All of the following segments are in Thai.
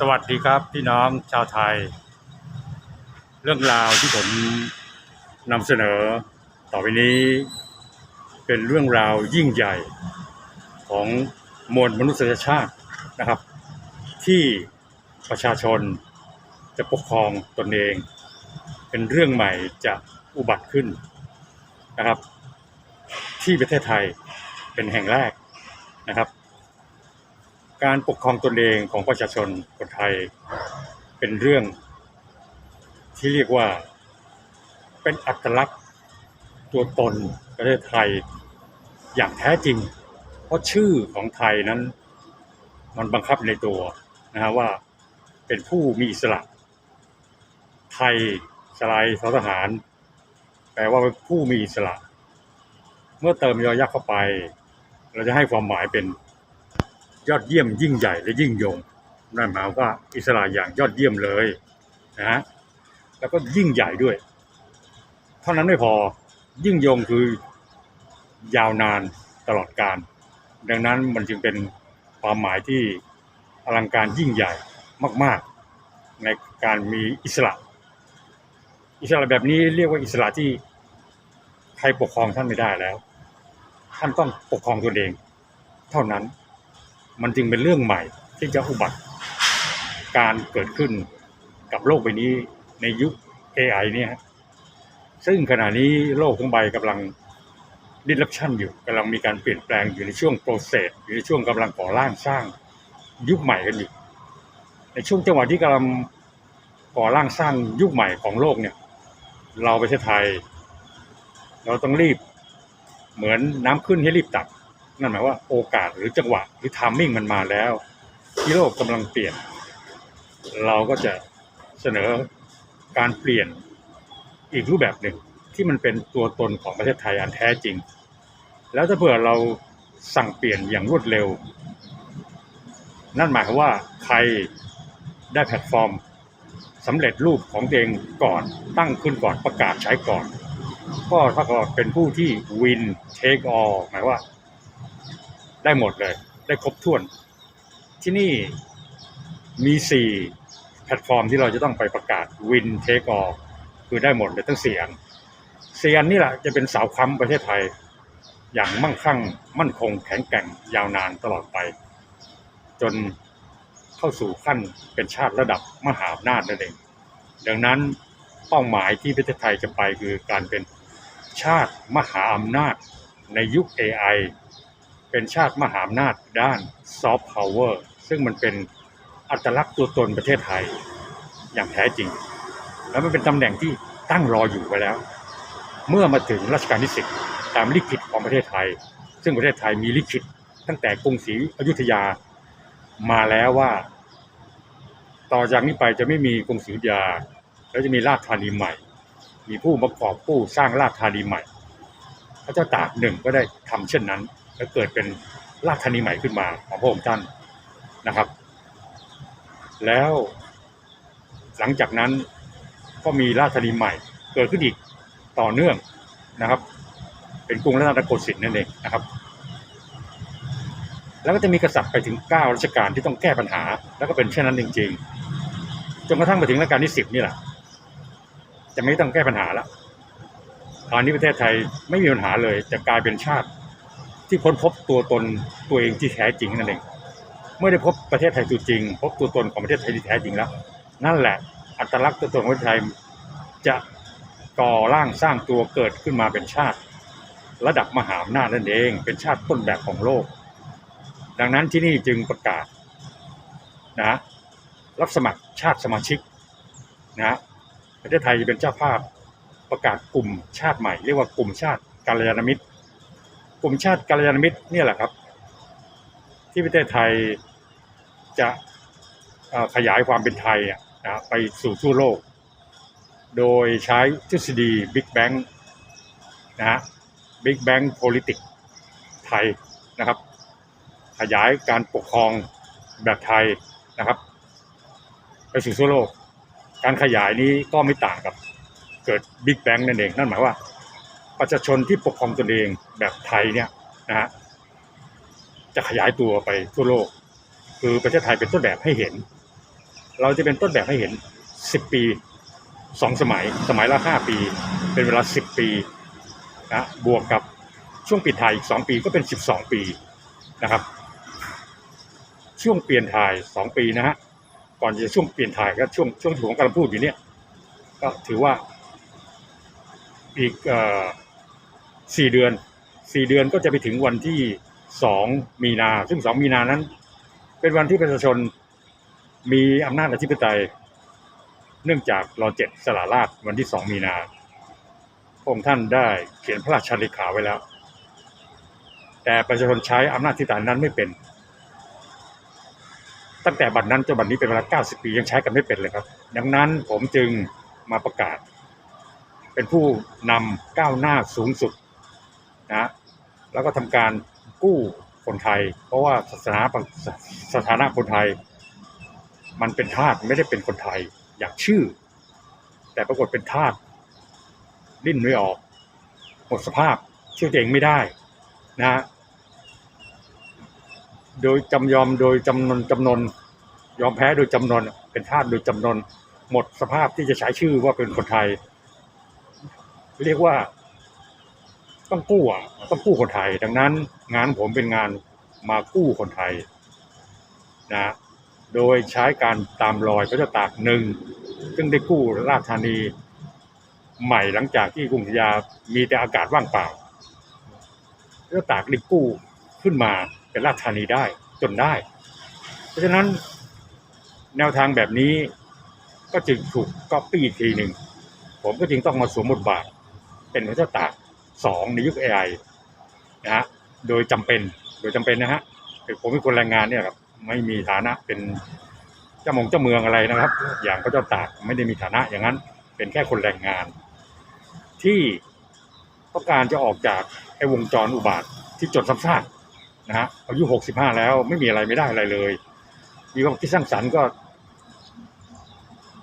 สวัสดีครับพี่น้องชาวไทย เรื่องราวที่ผมนำเสนอ ต่อไปนี้ เป็นเรื่องราวยิ่งใหญ่ของมวลมนุษยชาตินะครับ ที่ประชาชนจะปกครองตนเอง เป็นเรื่องใหม่จะอุบัติขึ้นนะครับ ที่ประเทศไทยเป็นแห่งแรกนะครับ การปกครองตนเองของประชาชนคนไทย เป็นเรื่องที่เรียกว่าเป็นอัตลักษณ์ตัวตนประเทศไทยอย่างแท้จริง เพราะชื่อของไทยนั้น มันบังคับในตัวนะฮะว่าเป็นผู้มีอิสระ ไทยสลายททหาร แปลว่าเป็นผู้มีอิสระ เมื่อเติมยอยักษ์เข้าไป เราจะให้ความหมายเป็น ยอดเยี่ยมยิ่งใหญ่และยิ่งยงนั่นหมายว่าอิสระอย่างยอดเยี่ยมเลยนะฮะแล้วก็ยิ่งใหญ่ด้วย เท่านั้นไม่พอยิ่งยงคือยาวนานตลอดการ ดังนั้นมันจึงเป็นความหมายที่อลังการยิ่งใหญ่มาก ๆ ในการมีอิสระ อิสระแบบนี้เรียกว่าอิสระที่ใครปกครองท่านไม่ได้แล้ว ท่านต้องปกครองตนเอง เท่านั้น มันจึงเป็นเรื่องใหม่ที่จะอุบัติการเกิดขึ้นกับโลกใบนี้ในยุค AI เนี่ยซึ่งขณะนี้โลกทั้งใบกำลัง disruption อยู่กำลังมีการเปลี่ยนแปลงอยู่ในช่วง process อยู่ในช่วงกำลังก่อร่างสร้างยุคใหม่กันอยู่ ในช่วงจังหวะที่กำลังก่อร่างสร้างยุคใหม่ของโลกเนี่ย เราประเทศไทย เราต้องรีบเหมือนน้ำขึ้นให้รีบตัก นั่นหมายว่าโอกาสหรือจังหวะหรือทามมิ่งมันมาแล้วที่โลกกำลังเปลี่ยน เราก็จะเสนอการเปลี่ยนอีกรูปแบบหนึ่งที่มันเป็นตัวตนของประเทศไทยอันแท้จริง แล้วถ้าเผื่อเราสั่งเปลี่ยนอย่างรวดเร็ว นั่นหมายความว่าใครได้แพลตฟอร์มสำเร็จรูปของตัวเองก่อนตั้งขึ้นก่อนประกาศใช้ก่อน ก็ถ้าก็เป็นผู้ที่ win take all หมายว่า ได้หมดเลย ได้ครบถ้วน ที่นี่มีสี่แพลตฟอร์มที่เราจะต้องไปประกาศ win take all คือได้หมดเลยทั้งสี่อันสี่อันนี่แหละจะเป็นเสาค้ำประเทศไทย อย่างมั่งคั่ง มั่นคงแข็งแกร่งยาวนานตลอดไป จนเข้าสู่ขั้นเป็นชาติระดับมหาอำนาจนั่นเองดังนั้นเป้าหมายที่ประเทศไทยจะไปคือการเป็นชาติมหาอำนาจในยุค AI เป็นชาติมหาอำนาจด้านซอฟต์พาวเวอร์ซึ่งมันเป็นอัตลักษณ์ตัวตนประเทศไทยอย่างแท้จริง แล้วมันเป็นตำแหน่งที่ตั้งรออยู่ไว้แล้ว เมื่อมาถึงรัชกาลที่สิบตามลิขิตของประเทศไทย ซึ่งประเทศไทยมีลิขิตตั้งแต่กรุงศรีอยุธยามาแล้วว่า ต่อจากนี้ไปจะไม่มีกรุงศรีอยุธยา แล้วจะมีราชธานีใหม่ มีผู้ประกอบผู้สร้างราชธานีใหม่พระเจ้าตากหนึ่งก็ได้ทำเช่นนั้น และเกิดเป็นราชธานีใหม่ขึ้นมาของพระองค์ท่านนะครับ แล้วหลังจากนั้นก็มีราชธานีใหม่เกิดขึ้นอีกต่อเนื่องนะครับ เป็นกรุงรัตนโกสินทร์นั่นเองนะครับ แล้วก็จะมีกษัตริย์ไปถึงเก้ารัชกาลที่ต้องแก้ปัญหา แล้วก็เป็นเช่นนั้นจริง ๆ จนกระทั่งมาถึงรัชกาลที่สิบนี่แหละจะไม่ต้องแก้ปัญหาแล้วตอนนี้ประเทศไทยไม่มีปัญหาเลยจะกลายเป็นชาติ ที่ค้นพบตัวตนตัวเองที่แท้จริงนั่นเองเมื่อได้พบประเทศไทยตัวจริง พบตัวตนของประเทศไทยที่แท้จริงแล้ว นั่นแหละอัตลักษณ์ตัวตนของประเทศไทยจะก่อร่างสร้างตัวเกิดขึ้นมาเป็นชาติ ระดับมหาอำนาจนั่นเอง เป็นชาติต้นแบบของโลก ดังนั้นที่นี่จึงประกาศนะรับสมัครชาติสมาชิกนะประเทศไทยจะเป็นเจ้าภาพประกาศกลุ่มชาติใหม่ เรียกว่ากลุ่มชาติกาลยานมิตร ลุ่มชาติกาลยานมิตรเนี่ยแหละครับ ที่ประเทศไทยจะขยายความเป็นไทยอะนะไปสู่ทั่วโลก โดยใช้ทฤษฎี Big Bang นะฮะ Big Bang Politics ไทยนะครับ ขยายการปกครองแบบไทยนะครับ ไปสู่ทั่วโลก การขยายนี้ก็ไม่ต่างกับเกิด Big Bang นั่นเอง นั่นหมายว่า ประชาชนที่ปกครองตนเอง แบบไทยเนี่ยนะฮะจะขยายตัวไปทั่วโลก คือประเทศไทยเป็นต้นแบบให้เห็น เราจะเป็นต้นแบบให้เห็นสิบปีสองสมัยสมัยละห้าปี เป็นเวลาสิบปีนะบวกกับช่วงปิดถ่ายอีกสองปีก็เป็นสิบสองปีนะครับ ช่วงเปลี่ยนถ่ายสองปีนะฮะก่อนจะช่วงเปลี่ยนถ่ายก็ช่วงช่วงที่ผมกำลังพูดอยู่เนี่ยก็ถือว่าอีกสี่เดือน สี่เดือนก็จะไปถึงวันที่สองมีนา ซึ่งสองมีนานั้น เป็นวันที่ประชาชนมีอำนาจอธิปไตย เนื่องจากรอเจ็ดสละราชวันที่สองมีนาพระองค์ท่านได้เขียนพระราชาลิขาไว้แล้ว แต่ประชาชนใช้อำนาจอธิปไตยนั้นไม่เป็น ตั้งแต่บัดนั้นจนบัดนี้เป็นเวลา 90 ปียังใช้กันไม่เป็นเลยครับ ดังนั้นผมจึงมาประกาศ เป็นผู้นำก้าวหน้าสูงสุด นะแล้วก็ทำการกู้คนไทย เพราะว่าศาสนาสถานะคนไทย มันเป็นทาสไม่ได้เป็นคนไทยอย่ากชื่อ แต่ปรากฏเป็นทาสดิ้นไม่ออกหมดสภาพช่วยตัวเองไม่ได้นะฮะโดยจำยอมโดยจำนนจำนนยอมแพ้โดยจำนนเป็นทาสโดยจำนนหมดสภาพที่จะใช้ชื่อว่าเป็นคนไทย เรียกว่า ต้องกู้อะต้องกู้คนไทย ดังนั้น งานผมเป็นงานมากู้คนไทยนะโดยใช้การตามรอยพระเจ้าตากหนึ่งซึ่งได้กู้ราชธานีใหม่หลังจากที่กรุงศรีอยุธยามีแต่อากาศว่างเปล่าพระเจ้าตากได้กู้ขึ้นมาเป็นราชธานีได้จนได้ เพราะฉะนั้นแนวทางแบบนี้ก็จึงถูกก๊อปปี้อีกทีหนึ่งผมก็จึงต้องมาสวมบทบาทเป็นพระเจ้าตาก สองในยุค AI นะฮะโดยจำเป็นโดยจำเป็นนะฮะผมเป็นคนแรงงานเนี่ยครับไม่มีฐานะเป็นเจ้ามงเจ้าเมืองอะไรนะครับ อย่างพระเจ้าตากไม่ได้มีฐานะอย่างนั้นเป็นแค่คนแรงงาน ที่ต้องการจะออกจากไอ้วงจรอุบาทที่จดซ้ำซากนะฮะอายุหกสิบห้าแล้วไม่มีอะไรไม่ได้อะไรเลย มีความคิดสร้างสรรค์ก็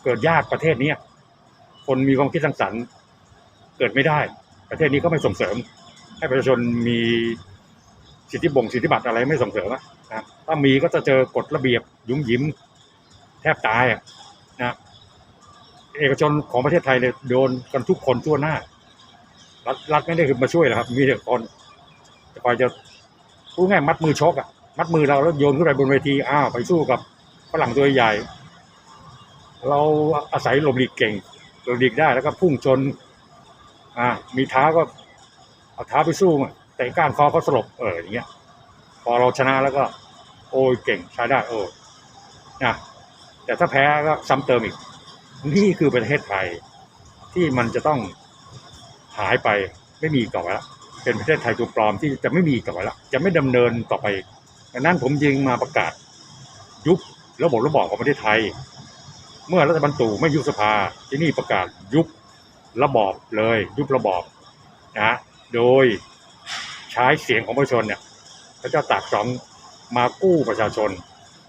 เกิดยากประเทศเนี้ยคนมีความคิดสร้างสรรค์ เกิดไม่ได้ ประเทศนี้ก็ไม่ส่งเสริม ให้ประชาชนมีสิทธิบ่งสิทธิบัตรอะไรไม่ส่งเสริมอะนะถ้ามีก็จะเจอกฎระเบียบยุมหยิมแทบตายอะนะเอกชนของประเทศไทยเนี่ยโดนกันทุกคนทั่วหน้า รัฐรัฐไม่ได้คือมาช่วยหรอกครับ มีแต่คนจะคอยจะพูดง่ายมัดมือชกอะมัดมือเราแล้วโยนขึ้นไปบนเวทีอ้าวไปสู้กับฝรั่งตัวใหญ่ เราอาศัยหลบหลีกเก่งหลบหลีกได้แล้วก็พุ่งชน อ่า มีท้าก็เอาท้าไปสู้อะแต่ก้านคอเขาสลบเอออย่างเงี้ย พอเราชนะแล้วก็ โอ้ยเก่งใช้ได้โอ้นะแต่ถ้าแพ้ก็ซ้ำเติมอีก นี่คือประเทศไทยที่มันจะต้องหายไปไม่มีกต่อไปแล้วเป็นประเทศไทยตัวปลอมที่จะไม่มีกต่อไปแล้วจะไม่ดำเนินต่อไปดังนั้นผมจึงมาประกาศ ยุบระบบระบอบของประเทศไทย เมื่อรัฐบาลตู่ไม่ยุบสภาที่นี่ประกาศยุบ ระบอบเลยยุบระบอบนะโดยใช้เสียงของประชาชนเนี่ยพระเจ้าตากสองมากู้ประชาชน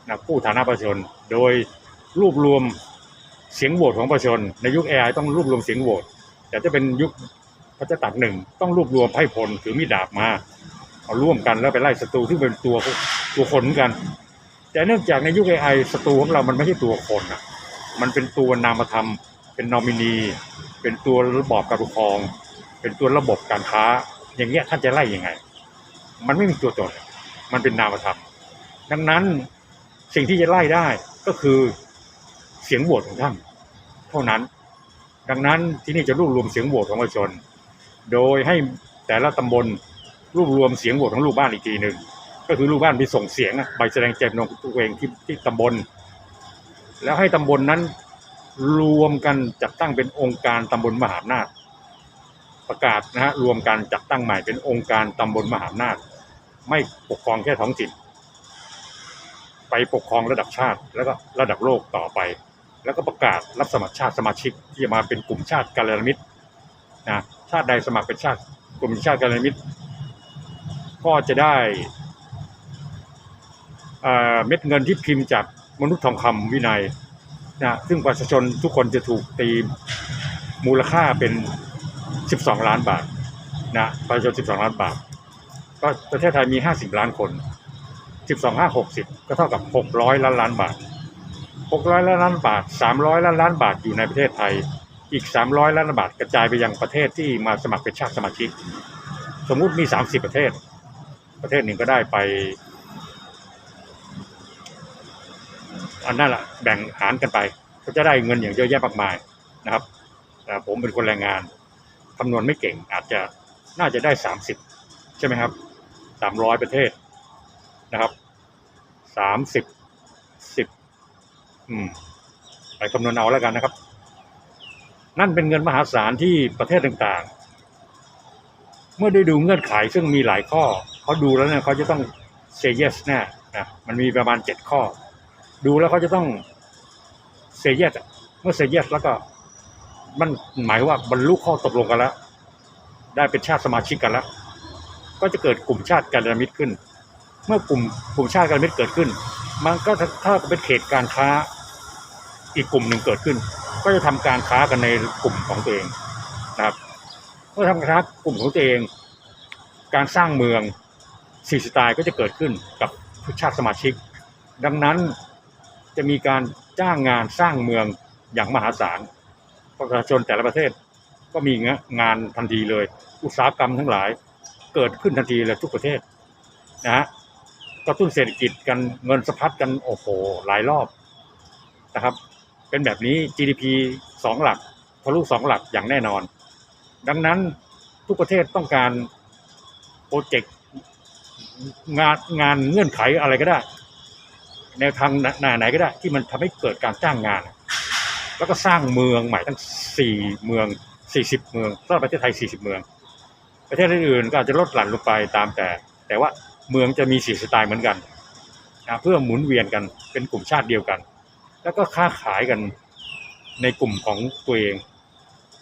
นะกู้ฐานะประชาชน โดยรวบรวมเสียงโหวตของประชาชน ในยุค AI ต้องรวบรวมเสียงโหวตแต่ถ้าเป็นยุคพระเจ้าตากหนึ่งต้องรวบรวมไพ่พลถือมีดดาบมาเอาร่วมกันแล้วไปไล่ศัตรูที่เป็นตัวตัวคนกัน แต่เนื่องจากในยุค AI ศัตรูของเรามันไม่ใช่ตัวคนอะมันเป็นตัวนามธรรมเป็นนอมินี เป็นตัวระบอบการปกครอง เป็นตัวระบบการค้า อย่างเงี้ยท่านจะไล่ยังไง มันไม่มีตัวตนมันเป็นนามธรรมดังนั้นสิ่งที่จะไล่ได้ก็คือเสียงโหวตของท่านเท่านั้น ดังนั้นที่นี่จะรวบรวมเสียงโหวตของประชาชน โดยให้แต่ละตำบลรวบรวมเสียงโหวตของลูกบ้านอีกทีหนึ่งก็คือลูกบ้านไปส่งเสียงใบแสดงเจตจำนงตัวเองที่ที่ตำบล แล้วให้ตำบลนั้น รวมกันจัดตั้งเป็นองค์การตำบลมหาอำนาจ ประกาศนะฮะรวมกันจัดตั้งใหม่เป็นองค์การตำบลมหาอำนาจ ไม่ปกครองแค่ท้องถิ่นไปปกครองระดับชาติแล้วก็ระดับโลกต่อไป แล้วก็ประกาศรับสมัครชาติสมาชิกที่จะมาเป็นกลุ่มชาติกัลาณมิตรนะชาติใดสมัครเป็นชาติกลุ่มชาติกัลาณมิตร ก็จะได้เอ่อเม็ดเงินที่พิมพ์จากมนุษย์ทองคำวินัย นะซึ่งประชาชนทุกคนจะถูกตีมูลค่าเป็น 12 ล้านบาทนะประชาชน 12 ล้านบาท ก็ประเทศไทยมี 50 ล้านคน 12 5 60 ก็เท่ากับ 600 ล้านล้านบาท 600 ล้านล้านบาท 300 ล้านล้านบาทอยู่ในประเทศไทย อีก 300 ล้านบาทกระจายไปยังประเทศที่มาสมัครเป็นชาติสมาชิก สมมุติมี 30 ประเทศ ประเทศหนึ่งก็ได้ไป อันนั้นแหละแบ่งหารกันไป ก็จะได้เงินอย่างเยอะแยะมากมายนะครับผมเป็นคนแรงงานคำนวณไม่เก่งอาจจะน่าจะได้ 30 ใช่ไหมครับ 300 ประเทศนะครับ 30 10อืมไปคำนวณเอาแล้วกันนะครับ นั่นเป็นเงินมหาศาลที่ประเทศต่างๆ เมื่อได้ดูเงื่อนไขซึ่งมีหลายข้อ เขาดูแล้วเนี่ยเขาจะต้อง say yes แน่นะมันมีประมาณเจ็ดข้อ ดูแล้วเขาจะต้อง say yes อะเมื่อ say yes แล้วก็มันหมายว่าบรรลุข้อตกลงกันแล้ว ได้เป็นชาติสมาชิกกันแล้ว ก็จะเกิดกลุ่มชาติการมิตรขึ้น เมื่อกลุ่มกลุ่มชาติการมิตรเกิดขึ้น มันก็ถ้าเป็นเขตการค้าอีกกลุ่มหนึ่งเกิดขึ้น ก็จะทำการค้ากันในกลุ่มของตัวเองนะครับเมื่อทำการค้ากลุ่มของตัวเอง การสร้างเมืองสี่สไตล์ก็จะเกิดขึ้นกับชาติสมาชิก ดังนั้น จะมีการจ้างงานสร้างเมืองอย่างมหาศาลประชาชนแต่ละประเทศก็มีงานทันทีเลย อุตสาหกรรมทั้งหลายเกิดขึ้นทันทีเลยทุกประเทศนะฮะกระตุ้นเศรษฐกิจกันเงินสะพัดกันโอ้โหหลายรอบนะครับ เป็นแบบนี้ GDP สองหลักทะลุสองหลักอย่างแน่นอน ดังนั้นทุกประเทศต้องการโปรเจกต์งานงานเงื่อนไขอะไรก็ได้ แนวทางหนาไหนก็ได้ ที่มันทำให้เกิดการจ้างงาน แล้วก็สร้างเมืองใหม่ทั้งสี่เมืองสี่สิบเมืองสำหรับประเทศไทยสี่สิบเมือง ประเทศอื่นๆก็อาจจะลดหลั่นลงไปตามแต่ แต่ว่าเมืองจะมีสีสไตล์เหมือนกันนะเพื่อหมุนเวียนกันเป็นกลุ่มชาติเดียวกัน แล้วก็ค้าขายกันในกลุ่มของตัวเอง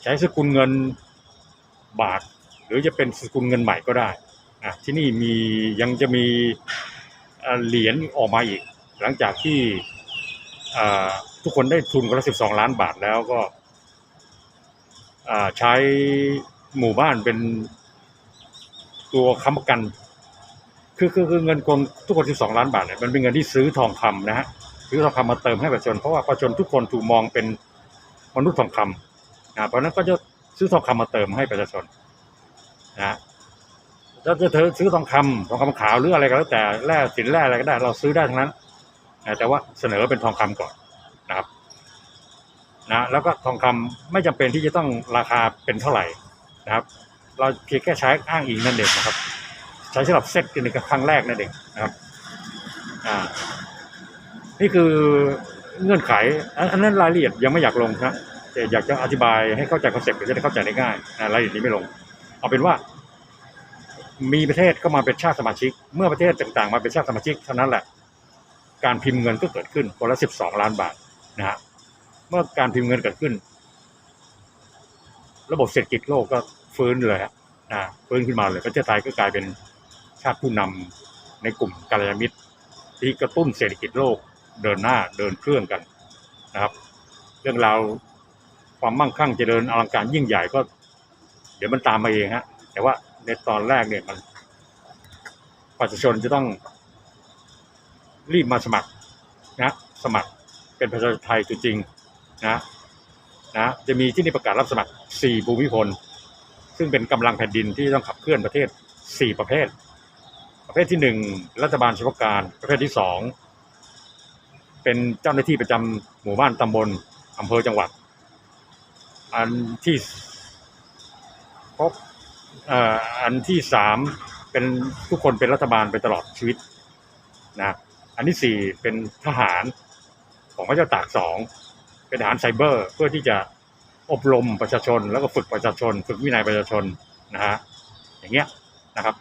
ใช้สกุลเงินบาท หรือจะเป็นสกุลเงินใหม่ก็ได้อะที่นี่มียังจะมีเหรียญออกมาอีก หลังจากที่ทุกคนได้ทุนคนละสิบสองล้านบาทแล้วก็ใช้หมู่บ้านเป็นตัวค้ำประกัน คือคือคือเงินคนทุกคนสิบสองล้านบาทเนี่ยมันเป็นเงินที่ซื้อทองคำนะฮะซื้อทองคำมาเติมให้ประชาชนเพราะว่าประชาชนทุกคนถูกมองเป็นมนุษย์ทองคำนะเพราะนั้นก็จะซื้อทองคำมาเติมให้ประชาชนนะแล้วจะเธอซื้อทองคำทองคำขาวหรืออะไรก็แล้วแต่แร่สินแร่อะไรก็ได้ เราซื้อได้ทั้งนั้น นะแต่ว่าเสนอเป็นทองคำก่อนนะครับนะแล้วก็ทองคำไม่จำเป็นที่จะต้องราคาเป็นเท่าไหร่นะครับ เราเพียงแค่ใช้อ้างอิงนั่นเองนะครับ ใช้สำหรับเซตกันในครั้งแรกนั่นเองนะครับอ่านี่คือเงื่อนไขอันนั้นรายละเอียดยังไม่อยากลงนะแต่อยากจะอธิบายให้เข้าใจคอนเซ็ปต์จะได้เข้าใจได้ง่ายนะรายละเอียดนี้ไม่ลง เอาเป็นว่า มีประเทศเข้ามาเป็นชาติสมาชิก เมื่อประเทศต่างๆ มาเป็นชาติสมาชิกเท่านั้นแหละ การพิมพ์เงินก็เกิดขึ้นคนละสิบสองล้านบาทนะฮะเมื่อการพิมพ์เงินเกิดขึ้น ระบบเศรษฐกิจโลกก็ฟื้นเลยฮะฟื้นขึ้นมาเลยประเทศไทยก็กลายเป็นชาติผู้นำในกลุ่มกัลยาณมิตร ที่กระตุ้นเศรษฐกิจโลกเดินหน้าเดินเครื่องกันนะครับ เรื่องราวความมั่งคั่งเจริญอลังการยิ่งใหญ่ก็ เดี๋ยวมันตามมาเองฮะแต่ว่าในตอนแรกเนี่ยมันประชาชนจะต้อง รีบมาสมัครนะสมัครเป็นประชาชนไทยตัวจริงนะนะจะมีที่นี่ประกาศรับสมัคร 4 ภูมิพล ซึ่งเป็นกำลังแผ่นดินที่ต้องขับเคลื่อนประเทศ 4 ประเภท ประเภทที่หนึ่งรัฐบาลเฉพาะการ ประเภทที่สองเป็นเจ้าหน้าที่ประจำหมู่บ้านตำบลอำเภอจังหวัด อันที่พบอ่ออันที่สามเป็นทุกคนเป็นรัฐบาลไปตลอดชีวิตนะ อันที่สี่เป็นทหารของพระเจ้าตากสองเป็นทหารไซเบอร์ เพื่อที่จะอบรมประชาชน แล้วก็ฝึกประชาชน ฝึกวินัยประชาชนนะฮะอย่างเงี้ยนะครับ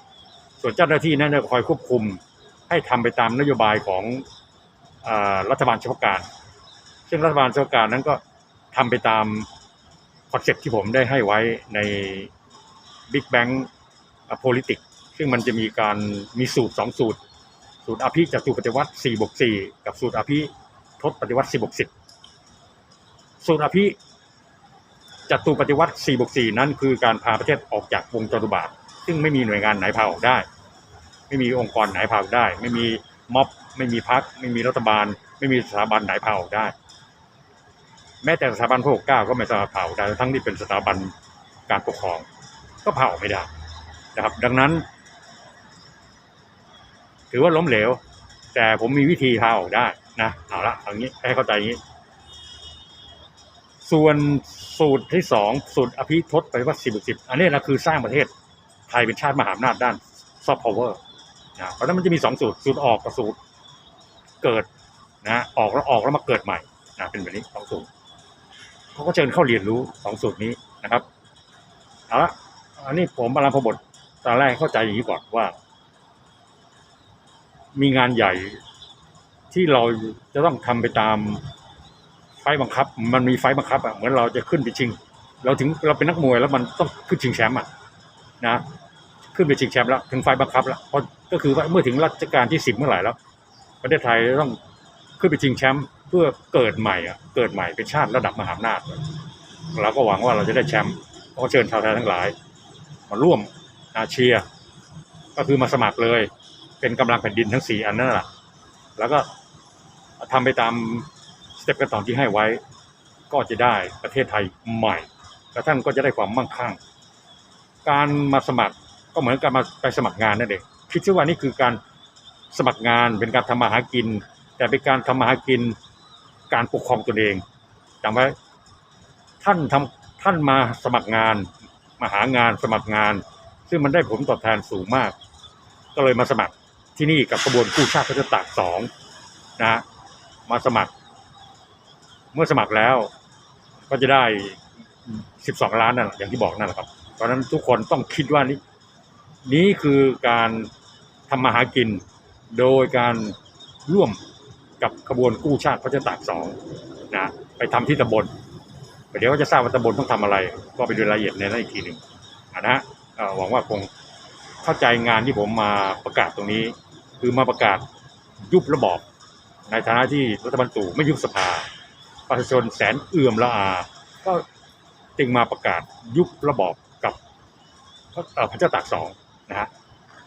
ส่วนเจ้าหน้าที่นั้นจะคอยควบคุมให้ทำไปตามนโยบายของอรัฐบาลเฉพาะการ ซึ่งรัฐบาลเฉพาะการนั้นก็ทำไปตามคอนเซ็ปที่ผมได้ให้ไว้ใน Big Bang Politics ซึ่งมันจะมีการมีสูตรสองสูตร สูตรอภิจตุปฏิวัติ4บวก4กับสูตรอภิทศปฏิวัติ4บวก10 สูตรอภิจตุปฏิวัติ4บวก4นั้น คือการพาประเทศออกจากวงจรุบาท ซึ่งไม่มีหน่วยงานไหนพาออกได้ ไม่มีองค์กรไหนพาออกได้ ไม่มีม็อบ ไม่มีพัก ไม่มีรัฐบาล ไม่มีสถาบันไหนพาออกได้ แม้แต่สถาบันพระปกเกล้าก็ไม่สามารถพาออกได้ ทั้งที่เป็นสถาบันการปกครอง ก็พาออกไม่ได้นะครับ ดังนั้น ถือว่าล้มเหลว แต่ผมมีวิธีพาออกได้นะเอาละเอางี้ให้เข้าใจงี้ ส่วนสูตรที่สองสูตรอภิทศไปว่าสิบสิบอันนี้นะคือสร้างประเทศไทยเป็นชาติมหาอำนาจด้านซอฟต์พาวเวอร์นะเพราะนั้นมันจะมีสองสูตร สูตรออกกับสูตรเกิดนะออกแล้วออกแล้วมาเกิดใหม่นะเป็นแบบนี้สองสูตรเขาก็เชิญเข้าเรียนรู้สองสูตรนี้นะครับเอาละอันนี้ผมอารัมพบทตอนแรกเข้าใจอย่างนี้ก่อนว่า มีงานใหญ่ที่เราจะต้องทำไปตามไฟบังคับ มันมีไฟบังคับอะเหมือนเราจะขึ้นไปชิง เราถึงเราเป็นนักมวยแล้วมันต้องขึ้นชิงแชมป์อะนะขึ้นไปชิงแชมป์แล้วถึงไฟบังคับแล้วพราะก็คือว่าเมื่อถึงรัชกาลที่สิบเมื่อไหร่แล้ว ประเทศไทยต้องขึ้นไปชิงแชมป์เพื่อเกิดใหม่อะเกิดใหม่เป็นชาติระดับมหาอำนาจเราก็หวังว่าเราจะได้แชมป์ก็เชิญชาวไทยทั้งหลาย มาร่วมอาเชีย ก็คือมาสมัครเลย เป็นกำลังแผ่นดินทั้งสี่อันนั่นแหละแล้วก็ทำไปตามสเต็ปขั้นตอนที่ให้ไว้ ก็จะได้ประเทศไทยใหม่และท่านก็จะได้ความมั่งคั่ง การมาสมัครก็เหมือนการมาไปสมัครงานนั่นเองคิดว่านี่คือการสมัครงานเป็นการทำมาหากิน แต่เป็นการทำมาหากินการปกครองตนเองจำไว้ท่านทำท่านมาสมัครงานมาหางานสมัครงาน ซึ่งมันได้ผลตอบแทนสูงมาก ก็เลยมาสมัคร ที่นี่กับกระบวนกู้ชาติพัฒตากสองนะฮะมาสมัคร เมื่อสมัครแล้วก็จะได้ 12 ล้านนั่นแหละอย่างที่บอกนั่นแหละครับเพราะนั้นทุกคนต้องคิดว่านี่นี้คือการทำมาหากิน โดยการร่วมกับขบวนกู้ชาติพัฒตากสองนะไปทำที่ตำบลเดี๋ยวก็จะทราบว่าตำบลต้องทำอะไร ก็ไปดูรายละเอียดในนั้นอีกทีหนึ่งนะฮะหวังว่าคงเข้าใจงานที่ผมมาประกาศตรงนี้ คือมาประกาศยุบระบอบ ในฐานะที่รัฐบาลตู่ไม่ยุบสภา ประชาชนแสนเอื่อมละอา ก็จึงมาประกาศยุบระบอบกับพระเจ้าตากสองนะฮะ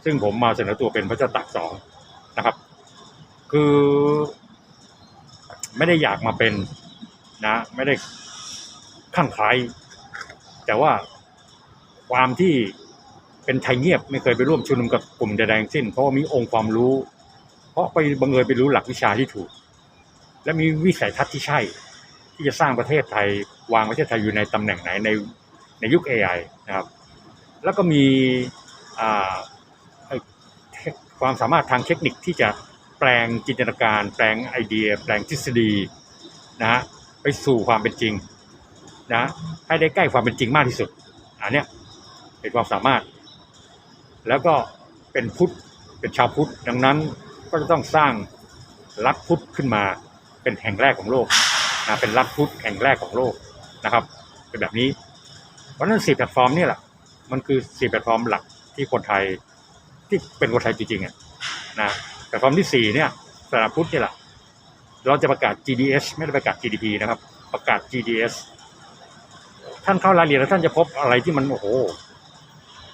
ซึ่งผมมาเสนอตัวเป็นพระเจ้าตากสองนะครับ คือไม่ได้อยากมาเป็นนะไม่ได้ข้างใครแต่ว่าความที่ เป็นไทยเงียบไม่เคยไปร่วมชุมนุมกับกลุ่มใดๆทั้งสิ้น เพราะว่ามีองค์ความรู้ เพราะไปบังเอิญไปรู้หลักวิชาที่ถูก และมีวิสัยทัศน์ที่ใช่ ที่จะสร้างประเทศไทยวางประเทศไทยอยู่ในตำแหน่งไหนในในยุค AI นะครับ แล้วก็มีความสามารถทางเทคนิคที่จะแปลงจินตนาการ แปลงไอเดีย แปลงทฤษฎีนะฮะไปสู่ความเป็นจริงนะให้ได้ใกล้ความเป็นจริงมากที่สุดอันเนี้ยเป็นความสามารถ แล้วก็เป็นพุทธเป็นชาวพุทธดังนั้นก็จะต้องสร้างรัฐพุทธขึ้นมาเป็นแห่งแรกของโลกนะเป็นรัฐพุทธแห่งแรกของโลกนะครับ เป็นแบบนี้ เพราะฉะนั้นสี่แพลตฟอร์มนี่แหละมันคือสี่แพลตฟอร์มหลักที่คนไทยที่เป็นคนไทยจริงๆอะนะแพลตฟอร์มที่สี่เนี่ยสถาพุทธนี่แหละเราจะประกาศ GDS ไม่ได้ประกาศ GDP นะครับ ประกาศ GDS ท่านเข้ารายละเอียดแล้วท่านจะพบอะไรที่มันโอ้โห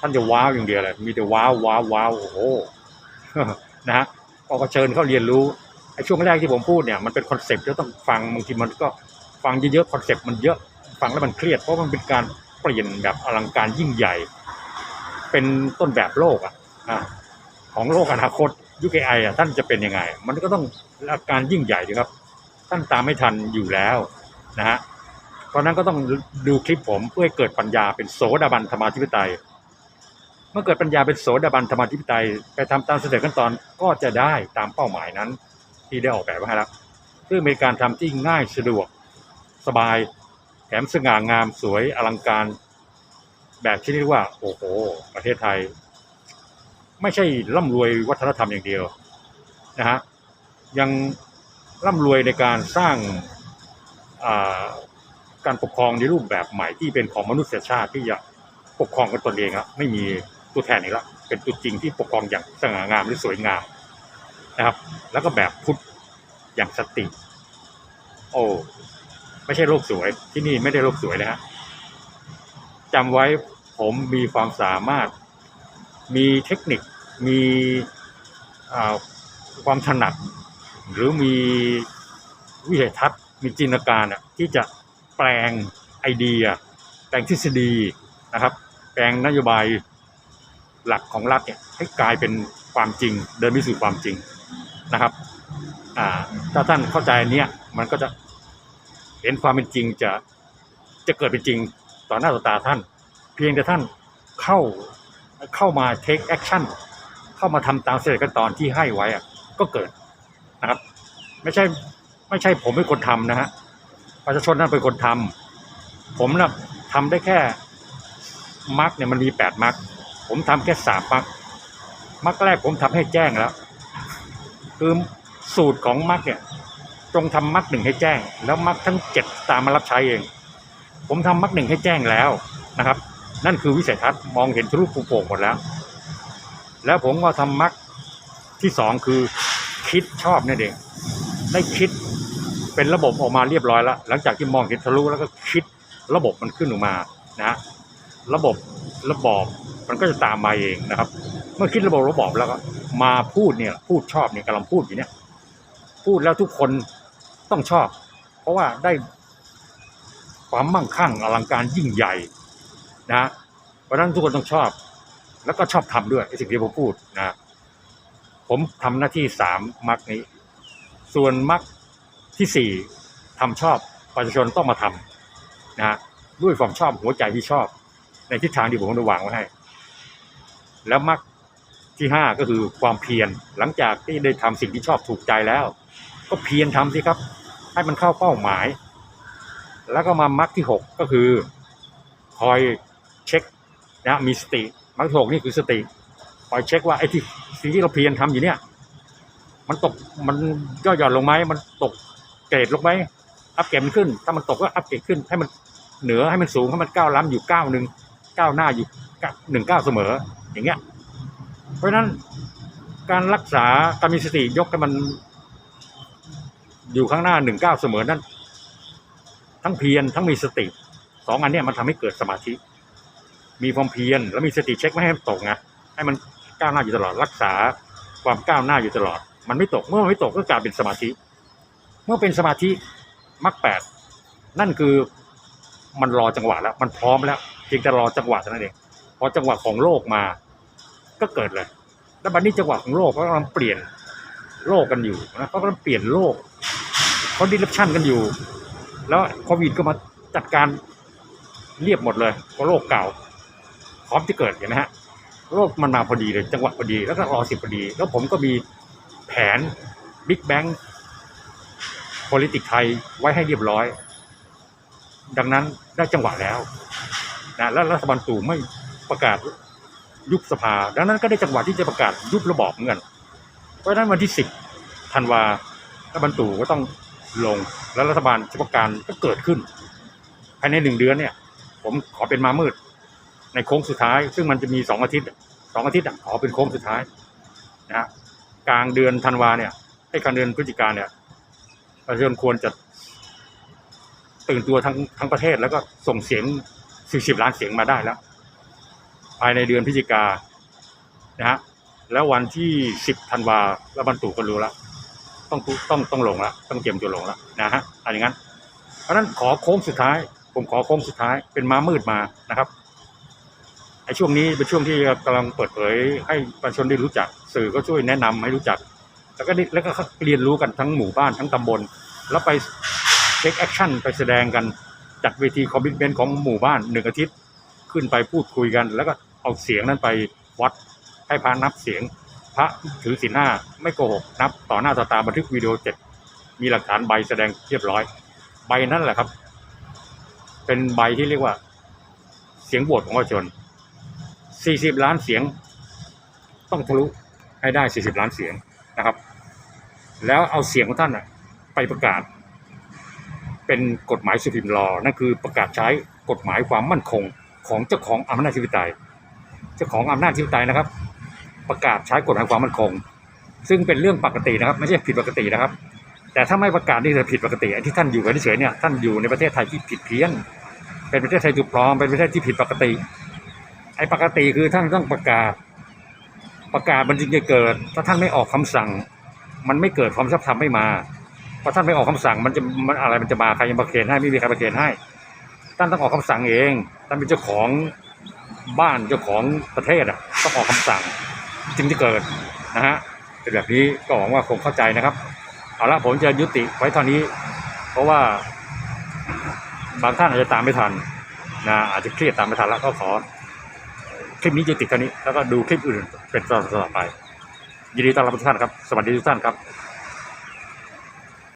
ท่านจะว้าวอย่างเดียวเลยมีแต่ว้าวว้าวว้าวโอ้โหนะฮะก็เชิญเข้าเรียนรู้ไอ้ช่วงแรกที่ผมพูดเนี่ยมันเป็นคอนเซปต์ที่ต้องฟังบางทีมันก็ฟังเยอะๆคอนเซปต์มันเยอะฟังแล้วมันเครียดเพราะมันเป็นการเปลี่ยนแบบอลังการยิ่งใหญ่ เป็นต้นแบบโลกอะของโลกอนาคตยุคไออะท่านจะเป็นยังไง มันก็ต้องอาการยิ่งใหญ่ดีครับ ท่านตามไม่ทันอยู่แล้วนะฮะเพราะนั้นก็ต้องดูคลิปผมเพื่อให้เกิดปัญญาเป็นโสดาบันธรรมาธิปไตย เมื่อเกิดปัญญาเป็นโสดาบันธรรมธิปไตยไปทำตามเสเต็ปขั้นตอนก็จะได้ตามเป้าหมายนั้น ที่ได้ออกแบบไว้ให้แล้วซึ่งเป็นการทำที่ง่ายสะดวกสบายแถมสง่างามสวยอลังการ แบบที่เรียกว่าโอ้โห ประเทศไทย ไม่ใช่ร่ำรวยวัฒนธรรมอย่างเดียวนะฮะยังร่ำรวยในการสร้างการปกครองในรูปแบบใหม่ที่เป็นของมนุษยชาติที่จะปกครองกันตนเองอะไม่มี ตัวแทนอีกแล้วเป็นตัวจริงที่ปกครองอย่างสง่างามและสวยงามนะครับ แล้วก็แบบพุทธอย่างสติ โอ้ไม่ใช่โลกสวยที่นี่ไม่ได้โลกสวยเลยฮะจำไว้ผมมีความสามารถ มีเทคนิค มีความถนัด หรือมีวิสัยทัศน์ มีจินตนาการที่จะแปลงไอเดีย แปลงทฤษฎีนะครับ แปลงนโยบาย หลักของรัฐเนี่ยให้กลายเป็นความจริง เดินไปสู่ความจริงนะครับถ้าท่านเข้าใจอันเนี้ยมันก็จะเห็นความเป็นจริงจะจะเกิดเป็นจริงต่อหน้าต่อตาท่าน เพียงแต่ท่านเข้าเข้ามา take action เข้ามาทำตามเสด็จขั้นตอนที่ให้ไว้อะก็เกิดนะครับ ไม่ใช่ไม่ใช่ผมเป็นคนทำนะฮะประชาชนนั่นเป็นคนทำผมนะทำได้แค่มาร์กเนี่ยมันมีแปดมาร์ก ผมทำแค่สามมาร์กมาร์กแรกผมทำให้แจ้งแล้ว คือสูตรของมาร์กเนี่ยจงทำมาร์กหนึ่งให้แจ้ง แล้วมาร์กทั้งเจ็ดตามมารับใช้เอง ผมทำมาร์กหนึ่งให้แจ้งแล้วนะครับ นั่นคือวิสัยทัศน์มองเห็นทะลุปูโป่งหมดแล้ว แล้วผมก็ทำมาร์กที่สองคือคิดชอบนั่นเองได้คิดเป็นระบบออกมาเรียบร้อยแล้ว หลังจากที่มองเห็นทะลุแล้วก็คิดระบบมันขึ้นออกมานะฮะระบบระบอบ มันก็จะตามมาเองนะครับ เมื่อคิดระบบระบอบแล้วก็มาพูดเนี่ยพูดชอบเนี่ยกำลังพูดอยู่เนี่ยพูดแล้วทุกคนต้องชอบ เพราะว่าได้ความมั่งคั่งอลังการยิ่งใหญ่นะเพราะนั้นทุกคนต้องชอบ แล้วก็ชอบทำด้วยสิ่งที่ผมพูดนะผมทำหน้าที่สามมักนี้ ส่วนมักที่สี่ทำชอบประชาชนต้องมาทำนะฮะด้วยความชอบหัวใจที่ชอบ ในทิศทางที่ผมได้วางไว้ให้ แล้วมักที่ห้าก็คือความเพียรหลังจากที่ได้ทำสิ่งที่ชอบถูกใจแล้ว ก็เพียรทำสิครับ ให้มันเข้าเป้าหมาย แล้วก็มามักที่หกก็คือคอยเช็คนะมีสติมักที่หกนี่คือสติคอยเช็คว่าไอ้ที่สิ่งที่เราเพียรทำอยู่เนี่ย มันตกมันย่อหย่อนลงไหมมันตกเกรดลงไหมอัพเกรดมันขึ้น ถ้ามันตกก็อัพเกรดขึ้น ให้มันเหนือให้มันสูงให้มันก้าวล้ำอยู่ก้าวหนึ่งก้าวหน้าอยู่หนึ่งก้าวเสมอ อย่างเงี้ย เพราะฉะนั้นการรักษาการมีสติยกให้มัน อยู่ข้างหน้าหนึ่งเก้าเสมอนั้น ทั้งเพียรทั้งมีสติสองอันเนี้ยมันทำให้เกิดสมาธิ มีความเพียรแล้วมีสติเช็คไม่ให้มันตกไงให้มันก้าวหน้าอยู่ตลอดรักษาความก้าวหน้าอยู่ตลอด มันไม่ตกเมื่อมันไม่ตกก็กลายเป็นสมาธิ เมื่อเป็นสมาธิมรรคแปดนั่นคือมันรอจังหวะแล้ว มันพร้อมแล้วเพียงแต่รอจังหวะเท่านั้นเอง พอจังหวะของโลกมา ก็เกิดเลย แล้วบัดนี้จังหวะของโลกเขากำลังเปลี่ยนโลกกันอยู่นะเขากำลังเปลี่ยนโลกเขาดิลับชันกันอยู่ แล้วโควิดก็มาจัดการเรียบหมดเลยเพราะโลกเก่าพร้อมที่เกิดเห็นไหมฮะโลกมันมาพอดีเลยจังหวะพอดีแล้วก็รอสิบพอดี แล้วผมก็มีแผนบิ๊กแบง politics ไทยไว้ให้เรียบร้อย ดังนั้นได้จังหวะแล้วนะแล้วรัฐบาลตู่ไม่ ประกาศยุบสภา ดังนั้นก็ได้จังหวะที่จะประกาศยุบระบอบเหมือนกัน เพราะฉะนั้นวันที่สิบธันวารัฐบาลตู่ก็ต้องลงแล้วรัฐบาลจะประการก็เกิดขึ้น ภายในหนึ่งเดือนเนี่ย ผมขอเป็นมามืด ในโค้งสุดท้าย ซึ่งมันจะมีสองอาทิตย์สองอาทิตย์ขอเป็นโค้งสุดท้ายนะฮะกลางเดือนธันวาเนี่ยให้กลางเดือนพฤศจิกาเนี่ยประชาชนควรจะตื่นตัวทั้งทั้งประเทศแล้วก็ส่งเสียง 40 ล้านเสียงมาได้แล้ว ภายในเดือนพฤศจิกานะฮะแล้ววันที่10ธันวาแล้วบรรจุก็รู้แล้วต้องต้องต้องลงล้วต้องเตรียมตัวลงล้วนะฮะอันอย่างนั้น เพราะนั้นขอโค้งสุดท้าย ผมขอโค้งสุดท้ายเป็นม้ามืดมานะครับไอ้ช่วงนี้เป็นช่วงที่กำลังเปิดเผยให้ประชาชนได้รู้จัก สื่อก็ช่วยแนะนำให้รู้จัก แล้วก็ได้แล้วก็เรียนรู้กันทั้งหมู่บ้านทั้งตำบล แล้วไปเทคแอคชั่นไปแสดงกันจัดเวทีคอมมิชเมนต์ของหมู่บ้านหนึ่งอาทิตย์ ขึ้นไปพูดคุยกันแล้วก็ เอาเสียงนั้นไปวัดให้พระนับเสียง พระถือศีลห้าไม่โกหกนับ ต่อหน้าต่อตาบันทึกวิดีโอเจ็ดมีหลักฐานใบแสดงเรียบร้อย ใบนั่นแหละครับ เป็นใบที่เรียกว่า เสียงโหวตของประชาชน40 ล้านเสียง ต้องทะลุให้ได้ 40 ล้านเสียงนะครับ แล้วเอาเสียงของท่านน่ะไปประกาศ เป็นกฎหมายสุพิมลอนั่นคือประกาศใช้กฎหมายความมั่นคงของเจ้าของอำนาจธิปไตย เจ้าของอำนาจธิปไตยนะครับ ประกาศใช้กฎหมายความมั่นคง ซึ่งเป็นเรื่องปกตินะครับ ไม่ใช่ผิดปกตินะครับ แต่ถ้าไม่ประกาศนี่จะผิดปกติไอ้ที่ท่านอยู่กันเฉยเนี่ยท่านอยู่ในประเทศไทยที่ผิดเพี้ยน เป็นประเทศไทยถูกปลอมเป็นประเทศที่ผิดปกติ ไอ้ปกติคือท่านต้องประกาศ ประกาศมันจึงจะเกิด ถ้าท่านไม่ออกคำสั่ง มันไม่เกิดความชอบธรรมไม่มาเพราะท่านไม่ออกคำสั่งมันจะมันอะไรมันจะมาใครจะมาเขียนให้ไม่มีใครมาเขียนให้ ท่านต้องออกคำสั่งเองท่านเป็นเจ้าของ บ้านเจ้าของประเทศอะต้องออกคำสั่งจึงจะเกิดนะฮะเป็นแบบนี้ก็หวังว่าคงเข้าใจนะครับ เอาละผมจะยุติไว้เท่านี้ เพราะว่าบางท่านอาจจะตามไม่ทันนะอาจจะเครียดตามไม่ทันแล้วก็ขอคลิปนี้ยุติแค่นี้แล้วก็ดูคลิปอื่นเป็นต่อไปยินดีต้อนรับทุกท่านครับ สวัสดีทุกท่านครับ